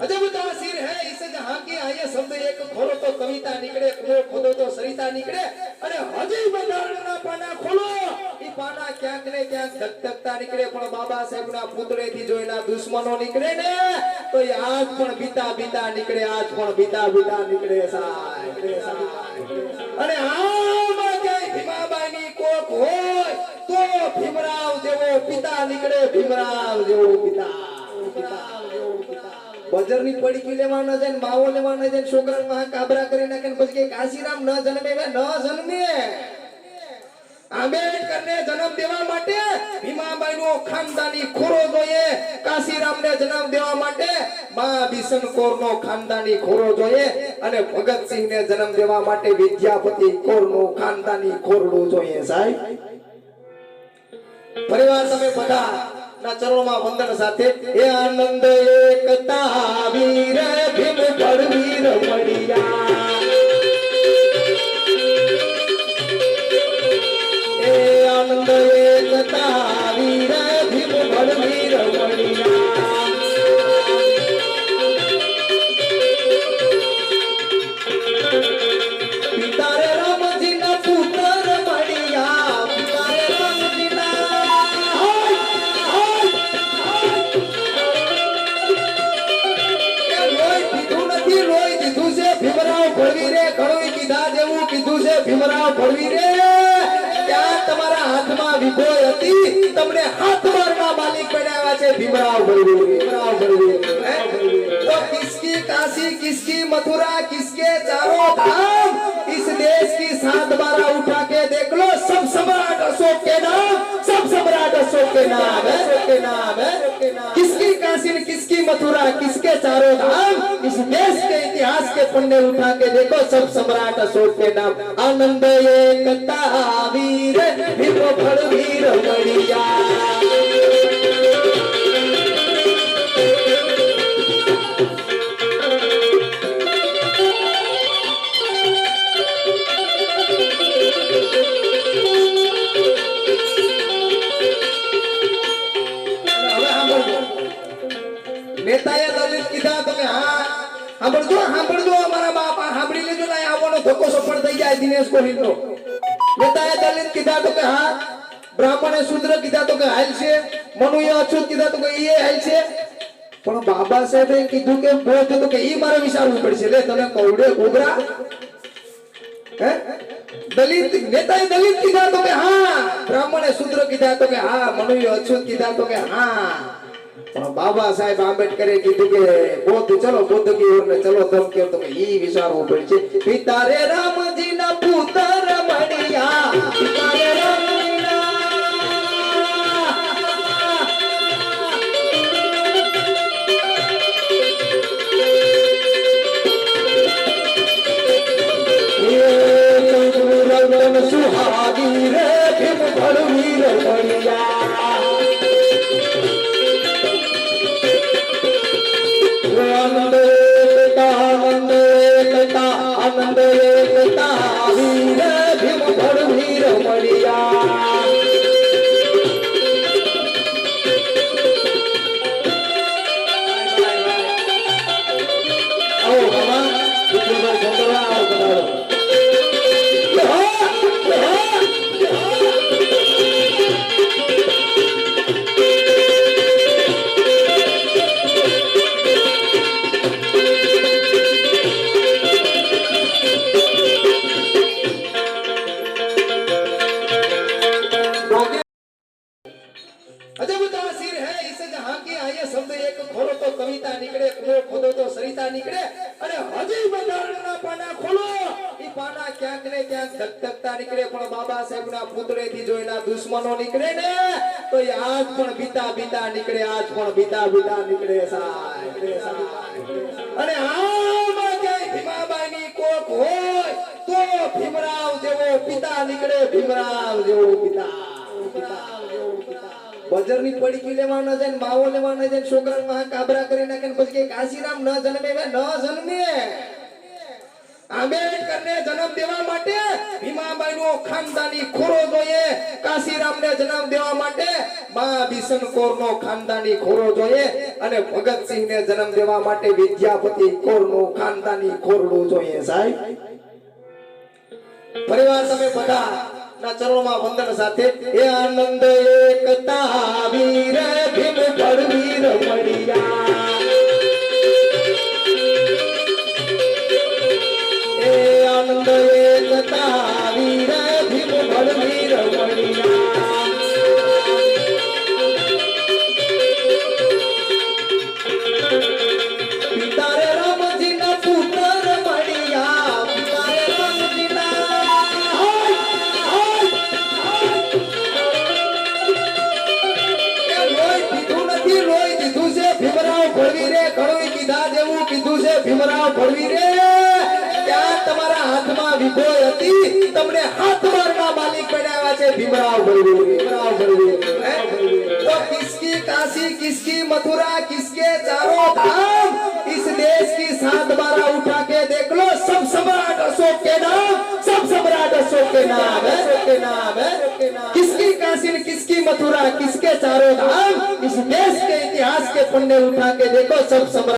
અજબ તાસીર હે ઇસ જહાં તો દુશ્મનો નીકળે ને, તો એ આજ પણ બીતા બીતા નીકળે, આજ પણ બીતા બીતા નીકળે અને કોક હોય, તો ભીમરાવ જેવો પિતા નીકળે, ભીમરાવ જેવો પિતા, ભીમરાવ જેવો બજરની પડીકી લેવા ન જાય માવો લેવા ન જાય છોકરાને વાહ કાબરા કરી નાખે ને પછી કે કાશીરામ, ન જન્મે ન જન્મે. આંબેડકરને જન્મ દેવા માટે ભીમાબાઈનો ખાનદાની ખોરો જોઈએ. કાશીરામને જન્મ દેવા માટે મા બિશનકોરનો ખાનદાની ખોરો જોઈએ અને ભગતસિંહને જન્મ દેવા માટે વિદ્યાપતિ કોરનું ખાનદાની ખોરડો જોઈએ સાહેબ. પરિવાર તમે બધા ના ચરણોમાં વંદન સાથે એ આનંદ એકતા વીર ભીમ પડવી મળ્યા ભીમરાવ ભળવીરે ઘણું કીધા જેવું કીધું છે ભીમરાવ ભળવીરે ત્યાં તમારા હાથમાં વિભોય હતી તમને હાથ મારના માલિક બનાવ્યા છે ભીમરાવ ભળવીરે ભીમરાવ ભળવીરે હે? तो किसकी काशी किसकी मथुरा किसके चारों धाम इस देश की सात बारह उठा के देख लो सब सम्राट अशोक के नाम सब सम्राट अशोक के नाम है अशोक के नाम है किसकी काशी किसकी मथुरा किसके चारों धाम इस देश के इतिहास के पन्ने उठा के देखो सब सम्राट अशोक के नाम आनंद एकता वीर भीम वीर बढ़िया સાંભળજો સાંભળજો, અમારા બાપ સાંભળી લેજો ને આવવાનો ધક્કો સફળ થઈ જાય દિનેશ કોહલીનો. નેતાએ દલિત કીધા તો કે હા, બ્રાહ્મણે શુદ્ર કીધા તો કે હાલ છે, મનુએ અછૂત કીધા તો કે એ હાલ છે. પણ બાબા સાહેબે કીધું કે બોધ તો કે એ મારે વિચારવું પડશે. લે તને કવડે ઘૂઘરા. હે? દલિત, નેતાએ દલિત કીધા તો કે હા, બ્રાહ્મણે શુદ્ર કીધા તો કે હા, મનુએ અછૂત કીધા તો કે હા. બાબા સાહેબ આંબેડકરે કીધું કે બોધ ચલો બુદ્ધ કી ઓર ને ચલો તમ કે. તો ઈ વિચારવું પડશે. પિતા રે રામજી ના પુત્ર મળ્યા. ક્યાંક ને ક્યાંક ધકધકતા નીકળે, પણ બાબા સાહેબના પુતળેથી જો એના ને માવો લેવા ન જાય છોકરા કાબરા કરી નાખે પછી કાશીરામ ન જન્મે ન જન્મે. આંબેડકરને જન્મ દેવા માટે ભીમાબાઈનો ખાનદાની ખોરો જોઈએ. કાશીરામને જન્મ દેવા માટે મા બિશનકોરનો ખાનદાની ખોરો જોઈએ અને ભગતસિંહને જન્મ દેવા માટે વિદ્યાપતિ કોરનો ખાનદાની ખોરડો જોઈએ સાહેબ. પરિવાર તમે બધા ના ચરણોમાં વંદન સાથે એ આનંદ એકતા, વીર ભીમ બળવીર મળ્યા ભીમરાવ ભળવીરે ઘણું કીધા જેવું કીધું છે ભીમરાવ તમારા હાથમાં વિભોય હતી તમને હાથ મારના માલિક બનાવ્યા છે ભીમરાવ ભળવીરે ભીમરાવ ભળવીરે હે? तो किसकी काशी किसकी मथुरा किसके चारों धाम इस देश की सात बारह उठा के देख लो सब सम्राट अशोक के नाम सब सम्राट अशोक के नाम है के नाम है किसकी काशी किसकी मथुरा किसके चारों धाम इस देश के इतिहास के पन्ने उठा के देखो सब सम्राट